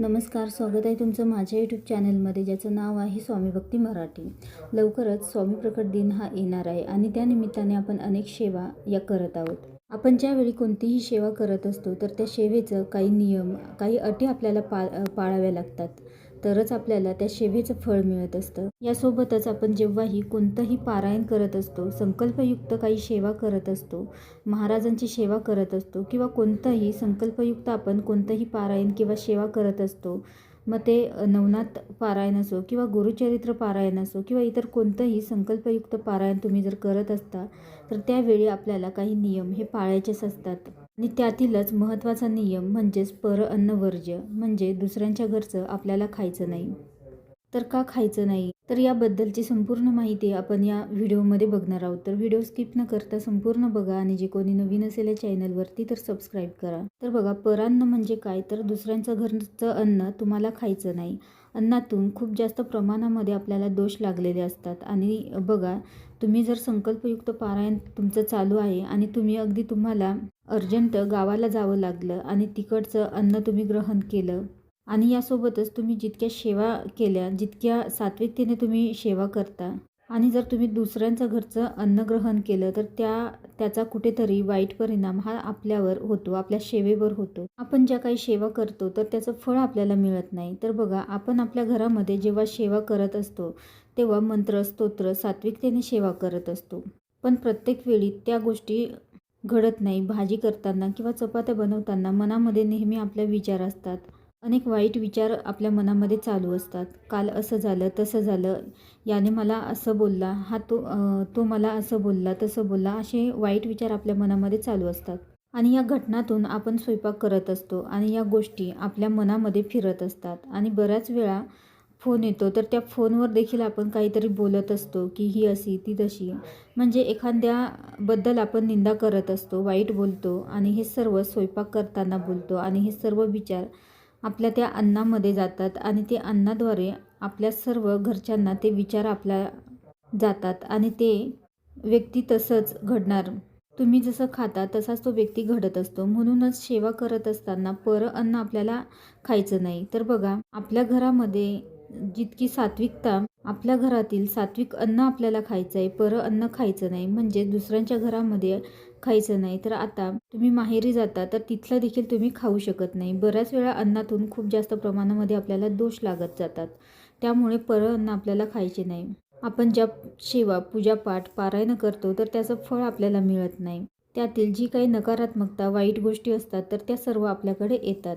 नमस्कार स्वागत आहे तुमचं माझ्या यूट्यूब चॅनलमध्ये ज्याचं नाव आहे स्वामी भक्ती मराठी. लवकरच स्वामी प्रकट दिन हा येणार आहे आणि त्या निमित्ताने आपण अनेक सेवा या करत आहोत. आपण ज्यावेळी कोणतीही सेवा करत असतो तर त्या सेवेचं काही नियम काही अटी आपल्याला पा पाळाव्या लागतात. तरच आपल्याला त्या सेवेचं फळ मिळत असतं. यासोबतच आपण जेव्हाही कोणतंही पारायण करत असतो संकल्पयुक्त काही सेवा करत असतो महाराजांची सेवा करत असतो किंवा कोणतंही संकल्पयुक्त आपण कोणतंही पारायण किंवा सेवा करत असतो मग ते नवनाथ पारायण असो किंवा गुरुचरित्र पारायण असो किंवा इतर कोणतंही संकल्पयुक्त पारायण तुम्ही जर करत असता तर त्यावेळी आपल्याला काही नियम हे पाळायचेच असतात. आणि त्यातीलच महत्त्वाचा नियम म्हणजेच पर अन्नवर्ज्य म्हणजे दुसऱ्यांच्या घरचं आपल्याला खायचं नाही. तर का खायचं नाही? तर याबद्दलची संपूर्ण माहिती आपण या व्हिडिओमध्ये बघणार आहोत. तर व्हिडिओ स्किप न करता संपूर्ण बघा आणि जे कोणी नवीन असेल या चॅनलवरती तर सबस्क्राईब करा. तर बघा परान्न म्हणजे काय? तर दुसऱ्यांचं घरचं अन्न तुम्हाला खायचं नाही. अन्नातून खूप जास्त प्रमाणामध्ये आपल्याला दोष लागलेले असतात. आणि बघा तुम्ही जर संकल्पयुक्त पारायण तुमचं चालू आहे आणि तुम्ही अगदी तुम्हाला अर्जंट गावाला जावं लागलं आणि तिकडचं अन्न तुम्ही ग्रहण केलं आणि यासोबतच तुम्ही जितक्या सेवा केल्या जितक्या सात्विकतेने तुम्ही सेवा करता आणि जर तुम्ही दुसऱ्यांचं घरचं अन्न ग्रहण केलं तर त्या त्याचा कुठेतरी वाईट परिणाम हा आपल्यावर होतो आपल्या सेवेवर होतो. आपण ज्या काही सेवा करतो तर त्याचं फळ आपल्याला मिळत नाही. तर बघा आपण आपल्या घरामध्ये जेव्हा सेवा करत असतो तेव्हा मंत्र स्तोत्र सात्विकतेने सेवा करत असतो. पण प्रत्येक वेळी त्या गोष्टी घडत नाही. भाजी करताना किंवा चपात्या बनवताना मनामध्ये नेहमी आपल्या विचार असतात. अनेक वाईट विचार आपल्या मनामध्ये चालू असतात. काल असं झालं तसं झालं याने मला असं बोलला हा तो तो मला असं बोलला तसं बोलला असे वाईट विचार आपल्या मनामध्ये चालू असतात. आणि या घटनातून आपण स्वयंपाक करत असतो आणि या गोष्टी आपल्या मनामध्ये फिरत असतात. आणि बऱ्याच वेळा फोन येतो तर त्या फोनवर देखील आपण काहीतरी बोलत असतो की ही अशी ती तशी. म्हणजे एखाद्याबद्दल आपण निंदा करत असतो वाईट बोलतो आणि हे सर्व स्वयंपाक करताना बोलतो आणि हे सर्व विचार आपल्या त्या अन्नामध्ये जातात आणि ते अन्नाद्वारे आपल्या सर्व घरच्यांना ते विचार आपल्या जातात आणि ते व्यक्ती तसंच घडणार. तुम्ही जसं खाता तसाच तो व्यक्ती घडत असतो. म्हणूनच सेवा करत असताना पर अन्न आपल्याला खायचं नाही. तर बघा आपल्या घरामध्ये जितकी सात्विकता आपल्या घरातील सात्विक अन्न आपल्याला खायचं आहे पर अन्न खायचं नाही म्हणजे दुसऱ्यांच्या घरामध्ये खायचं नाही. तर आता तुम्ही माहेरी जाता तर तिथलं देखील तुम्ही खाऊ शकत नाही. बऱ्याच वेळा अन्नातून खूप जास्त प्रमाणामध्ये आपल्याला दोष लागत जातात. त्यामुळे पर अन्न आपल्याला खायचे नाही. आपण ज्या सेवा पूजापाठ पारायण करतो तर त्याचं फळ आपल्याला मिळत नाही. त्यातील जी काही नकारात्मकता वाईट गोष्टी असतात तर त्या सर्व आपल्याकडे येतात.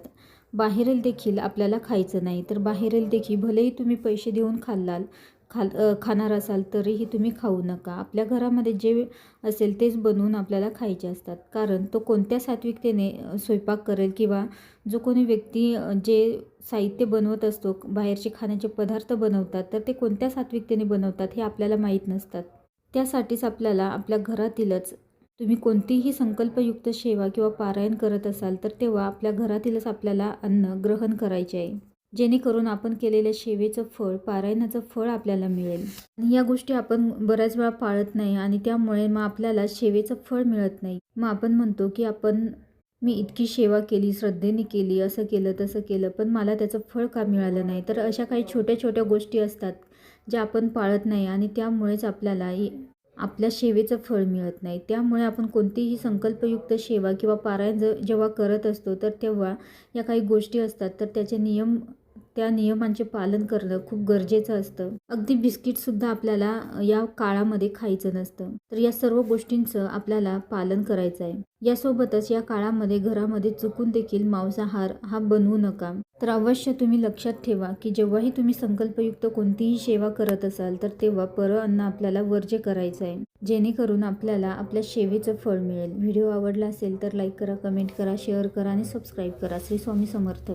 बाहेरील देखील आपल्याला खायचं नाही. तर बाहेरील देखील भलेही तुम्ही पैसे देऊन खाल्लाल खाल खाणार असाल तरीही तुम्ही खाऊ नका. आपल्या घरामध्ये जे असेल तेच बनवून आपल्याला खायचे असतात. कारण तो कोणत्या सात्विकतेने स्वयंपाक करेल किंवा जो कोणी व्यक्ती जे साहित्य बनवत असतो बाहेरचे खाण्याचे पदार्थ बनवतात तर ते कोणत्या सात्विकतेने बनवतात हे आपल्याला माहीत नसतात. त्यासाठीच आपल्याला आपल्या घरातीलच तुम्ही कोणतीही संकल्पयुक्त सेवा किंवा पारायण करत असाल तर तेव्हा आपल्या घरातीलच आपल्याला अन्न ग्रहण करायचे आहे. जेणेकरून आपण केलेल्या सेवेचं फळ पारायणाचं फळ आपल्याला मिळेल. आणि या गोष्टी आपण बऱ्याच वेळा पाळत नाही आणि त्यामुळे मग आपल्याला सेवेचं फळ मिळत नाही. मग आपण म्हणतो की आपण मी इतकी सेवा केली श्रद्धेने केली असं केलं तसं केलं पण मला त्याचं फळ का मिळालं नाही? तर अशा काही छोट्या छोट्या गोष्टी असतात ज्या आपण पाळत नाही आणि त्यामुळेच आपल्याला आपल्या सेवेचं फळ मिळत नाही. त्यामुळे आपण कोणतीही संकल्पयुक्त सेवा किंवा पारायण ज जेव्हा करत असतो तर तेव्हा या काही गोष्टी असतात तर त्याचे नियम त्या नियमांचे पालन करणं खूप गरजेचं असतं. अगदी बिस्किटसुद्धा आपल्याला या काळामध्ये खायचं नसतं. तर या सर्व गोष्टींचं आपल्याला पालन करायचं आहे. यासोबतच या काळामध्ये घरामध्ये चुकून देखील मांसाहार हा बनवू नका. तर अवश्य तुम्ही लक्षात ठेवा की जेव्हाही तुम्ही संकल्पयुक्त कोणतीही सेवा करत असाल तर तेव्हा पर अन्न आपल्याला वर्ज्य करायचं आहे. जेणेकरून आपल्याला आपल्या सेवेचं फळ मिळेल. व्हिडिओ आवडला असेल तर लाईक करा कमेंट करा शेअर करा आणि सबस्क्राईब करा. श्री स्वामी समर्थ.